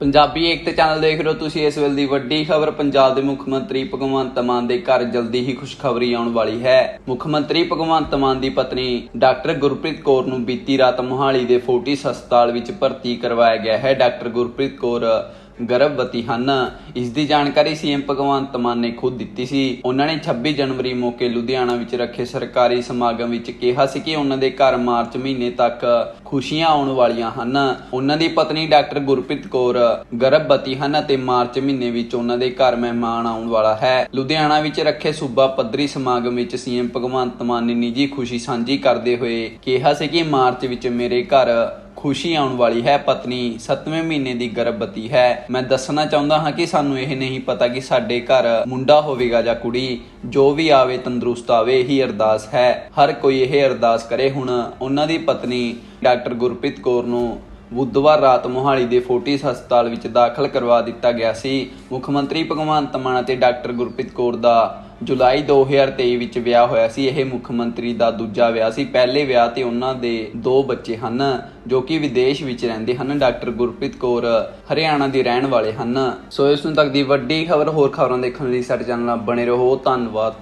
ਪੰਜਾਬੀ ਏਕਤਾ channel ਦੇਖ ਰਹੇ ਹੋ ਤੁਸੀਂ, ਇਸ ਵੇਲੇ ਦੀ ਵੱਡੀ ਖਬਰ, ਪੰਜਾਬ ਦੇ ਮੁੱਖ ਮੰਤਰੀ ਭਗਵੰਤ ਮਾਨ ਦੇ ਘਰ ਜਲਦੀ ਹੀ ਖੁਸ਼ਖਬਰੀ ਆਉਣ ਵਾਲੀ ਹੈ। ਮੁੱਖ ਮੰਤਰੀ ਭਗਵੰਤ ਮਾਨ ਦੀ ਪਤਨੀ ਡਾਕਟਰ ਗੁਰਪ੍ਰੀਤ ਕੌਰ ਨੂੰ ਬੀਤੀ ਰਾਤ ਮੋਹਾਲੀ ਦੇ ਫੋਰਟਿਸ ਹਸਪਤਾਲ ਵਿੱਚ ਭਰਤੀ ਕਰਵਾਇਆ ਗਿਆ ਹੈ। ਡਾਕਟਰ ਗੁਰਪ੍ਰੀਤ ਕੌਰ ਗਰਭਵਤੀ ਹਨ। ਇਸ ਦੀ ਜਾਣਕਾਰੀ ਸੀਐਮ ਭਗਵੰਤ ਮਾਨ ਨੇ ਖੁਦ ਦਿੱਤੀ ਸੀ। ਉਹਨਾਂ ਨੇ 26 ਜਨਵਰੀ ਮੌਕੇ ਲੁਧਿਆਣਾ ਵਿੱਚ ਰੱਖੇ ਸਰਕਾਰੀ ਸਮਾਗਮ ਵਿੱਚ ਕਿਹਾ ਸੀ ਕਿ ਉਹਨਾਂ ਦੇ ਘਰ ਮਾਰਚ ਮਹੀਨੇ ਤੱਕ ਖੁਸ਼ੀਆਂ ਆਉਣ ਵਾਲੀਆਂ ਹਨ। ਉਹਨਾਂ ਦੀ ਪਤਨੀ ਡਾਕਟਰ ਗੁਰਪ੍ਰੀਤ ਕੌਰ ਗਰਭਵਤੀ ਹਨ ਅਤੇ ਮਾਰਚ ਮਹੀਨੇ ਵਿੱਚ ਉਹਨਾਂ ਦੇ ਘਰ ਮਹਿਮਾਨ ਆਉਣ ਵਾਲਾ ਹੈ। ਲੁਧਿਆਣਾ ਵਿੱਚ ਰੱਖੇ ਸੂਬਾ ਪੱਧਰੀ ਸਮਾਗਮ ਵਿੱਚ ਸੀਐਮ ਭਗਵੰਤ ਮਾਨ ਨੇ ਨਿੱਜੀ ਖੁਸ਼ੀ ਸਾਂਝੀ ਕਰਦੇ ਹੋਏ ਕਿਹਾ ਸੀ ਕਿ ਮਾਰਚ ਵਿੱਚ ਮੇਰੇ ਘਰ ਖੁਸ਼ੀ ਆਉਣ ਵਾਲੀ ਹੈ, ਪਤਨੀ 7ਵੇਂ ਮਹੀਨੇ ਦੀ ਗਰਭਵਤੀ ਹੈ। ਮੈਂ ਦੱਸਣਾ ਚਾਹੁੰਦਾ ਹਾਂ ਕਿ ਸਾਨੂੰ ਇਹ ਨਹੀਂ ਪਤਾ ਕਿ ਸਾਡੇ ਘਰ ਮੁੰਡਾ ਹੋਵੇਗਾ ਜਾਂ ਕੁੜੀ। ਜੋ ਵੀ ਆਵੇ, ਤੰਦਰੁਸਤ ਆਵੇ, ਇਹੀ ਅਰਦਾਸ ਹੈ। ਹਰ ਕੋਈ ਇਹ ਅਰਦਾਸ ਕਰੇ। ਹੁਣ ਉਹਨਾਂ ਦੀ ਪਤਨੀ ਡਾਕਟਰ ਗੁਰਪ੍ਰੀਤ ਕੌਰ ਨੂੰ ਬੁੱਧਵਾਰ ਰਾਤ ਮੋਹਾਲੀ ਦੇ ਫੋਰਟਿਸ ਹਸਪਤਾਲ ਵਿੱਚ ਦਾਖਲ ਕਰਵਾ ਦਿੱਤਾ ਗਿਆ ਸੀ। ਮੁੱਖ ਮੰਤਰੀ ਭਗਵੰਤ ਮਾਨ ਅਤੇ ਡਾਕਟਰ ਗੁਰਪ੍ਰੀਤ ਕੌਰ ਦਾ ਜੁਲਾਈ 2023 ਵਿੱਚ ਵਿਆਹ ਹੋਇਆ ਸੀ। ਇਹ ਮੁੱਖ ਮੰਤਰੀ ਦਾ ਦੂਜਾ ਵਿਆਹ ਸੀ। ਪਹਿਲੇ ਵਿਆਹ ਤੇ ਉਹਨਾਂ ਦੇ ਦੋ ਬੱਚੇ ਹਨ, ਜੋ ਕਿ ਵਿਦੇਸ਼ ਵਿੱਚ ਰਹਿੰਦੇ ਹਨ। ਡਾਕਟਰ ਗੁਰਪ੍ਰੀਤ ਕੌਰ ਹਰਿਆਣਾ ਦੇ ਰਹਿਣ ਵਾਲੇ ਹਨ। ਸੋ ਇਸ ਨੂੰ ਤੱਕ ਦੀ ਵੱਡੀ ਖਬਰ ਹੋਰ ਖਬਰਾਂ ਦੇਖਣ ਲਈ ਸਾਡੇ ਚੈਨਲ ਨਾਲ ਬਣੇ ਰਹੋ। ਧੰਨਵਾਦ।